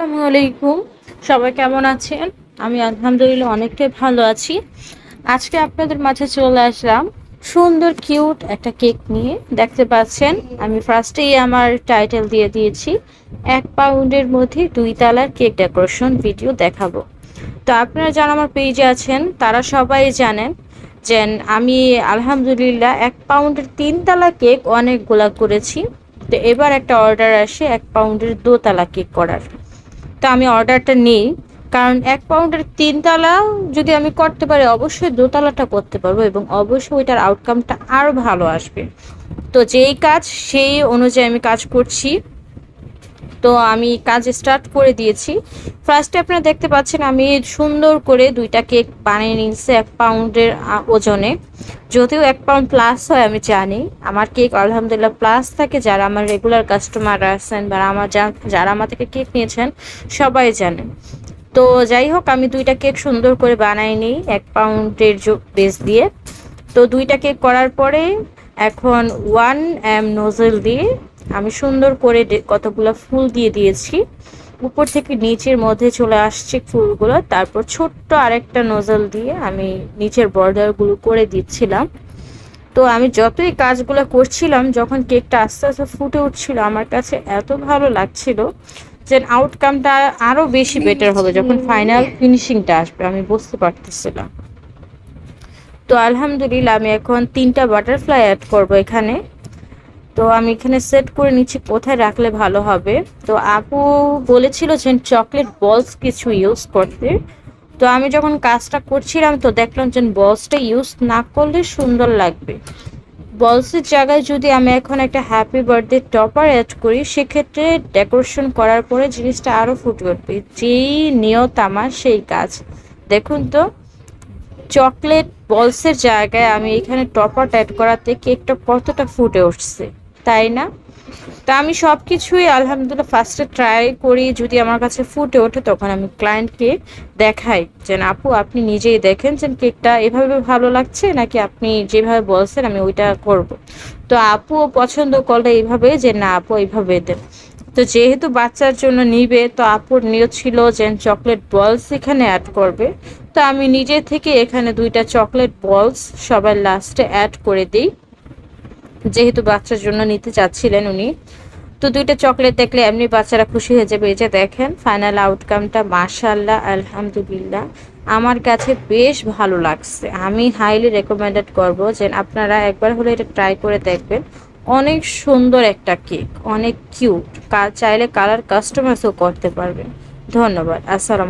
আসসালামু আলাইকুম। সবাই কেমন আছেন? আমি আলহামদুলিল্লাহ অনেকটাই ভালো আছি। আজকে আপনাদের মাঝে চলে আসলাম সুন্দর, কিউট একটা কেক নিয়ে। দেখতে পাচ্ছেন, আমি ফার্স্টেই আমার টাইটেল দিয়ে দিয়েছি, এক পাউন্ডের মধ্যে দুই তালার কেক ডেকোরেশন ভিডিও দেখাবো। তো আপনারা যারা আমার পেজে আছেন, তারা সবাই জানেন যে আমি আলহামদুলিল্লাহ এক পাউন্ডের তিন তালা কেক অনেক অনেকগুলা করেছি। তো এবার একটা অর্ডার আসে এক পাউন্ডের দোতলা কেক করার। তো আমি অর্ডারটা নিই। কারণ এক পাউন্ডের তিনতলা যদি আমি করতে পারি, অবশ্যই দোতলাটা করতে পারব এবং অবশ্যই ওইটার আউটকামটা আরও ভালো আসবে। তো যেই কাজ, সেই অনুযায়ী আমি কাজ করছি। তো আমি কাজ স্টার্ট করে দিয়েছি। ফার্স্টে আপনারা দেখতে পাচ্ছেন আমি সুন্দর করে দুইটা কেক বানিয়ে নিয়েছি এক পাউন্ডের ওজনে। যদিও এক পাউন্ড প্লাস হয়, আমি জানি। আমার কেক আলহামদুলিল্লাহ প্লাস থাকে। যারা আমার রেগুলার কাস্টমার আছেন বা আমার যারা আমার থেকে কেক নিয়েছেন, সবাই জানেন তো যাই হোক, আমি দুইটা কেক সুন্দর করে বানাই নিই এক পাউন্ডের বেস দিয়ে। তো দুইটা কেক করার পরে এখন ওয়ান এম নোজেল দিয়ে আমি সুন্দর করে কতগুলো ফুল দিয়ে দিয়েছি। উপর থেকে নিচের মধ্যে চলে আসছে ফুলগুলো। তারপর ছোট্ট আরেকটা নজল দিয়ে আমি নিচের বর্ডারগুলো করে দিচ্ছিলাম। তো আমি যতই কাজগুলো করছিলাম, যখন কেকটা আস্তে আস্তে ফুটে উঠছিল, আমার কাছে এত ভালো লাগছিল যে আউটকামটা আরও বেশি বেটার হবে যখন ফাইনাল ফিনিশিংটা আসবে, আমি বুঝতে পারতেছিলাম। তো আলহামদুলিল্লাহ, আমি এখন তিনটা বাটারফ্লাই অ্যাড করব এখানে। তো আমি এখানে সেট করে নিচ্ছি, কোথায় রাখলে ভালো হবে? তো আপু বলেছিল যে চকলেট বলস কিছু ইউজ করতে। তো আমি যখন কাজটা করছিলাম, তো দেখলাম যে বলসটা ইউজ না করলে সুন্দর লাগবে। বলসের জায়গায় যদি আমি এখন একটা হ্যাপি বার্থডে টপার অ্যাড করি, সেক্ষেত্রে ডেকোরেশন করার পরে জিনিসটা আরও ফুটে উঠবে। যেই নিয়ত আমার, সেই কাজ। দেখুন তো চকলেট বলসের জায়গায় আমি এখানে টপার অ্যাড করাতে কেকটা কতটা ফুটে উঠছে। তাই না? তা আমি সব কিছুই আলহামদুলিল্লাহ ফার্স্টে ট্রাই করি, যদি আমার কাছে ফুটে ওঠে তখন আমি ক্লায়েন্টকে দেখাই যে, আপু, আপনি নিজেই দেখেন যে কেকটা এভাবে ভালো লাগছে নাকি আপনি যেভাবে বলছেন আমি ওইটা করব? তো আপুও পছন্দ করলে এইভাবে যে, না, আপু, এইভাবে দেন। তো যেহেতু বাচ্চার জন্য নিবে, তো আপুর নিয়ত ছিল যে চকলেট বলস এখানে অ্যাড করবে। তো আমি নিজে থেকে এখানে দুইটা চকলেট বলস সবার লাস্টে অ্যাড করে দিই। যেহেতু বাচ্চার জন্য নিতে চাচ্ছিলেন উনি। তো দুইটা চকলেট দেখলে এমনি বাচ্চারা খুশি হয়ে যাবে। এই যে দেখেন ফাইনাল আউটকামটা মাশাল্লাহ আলহামদুলিল্লাহ। আমার কাছে বেশ ভালো লাগছে। আমি হাইলি রেকমেন্ডেড করব যে আপনারা একবার হলে এটা ট্রাই করে দেখবেন। অনেক সুন্দর একটা কেক অনেক কিউট চাইলে কালার কাস্টমাইজও করতে পারবেন। ধন্যবাদ। আসসালাম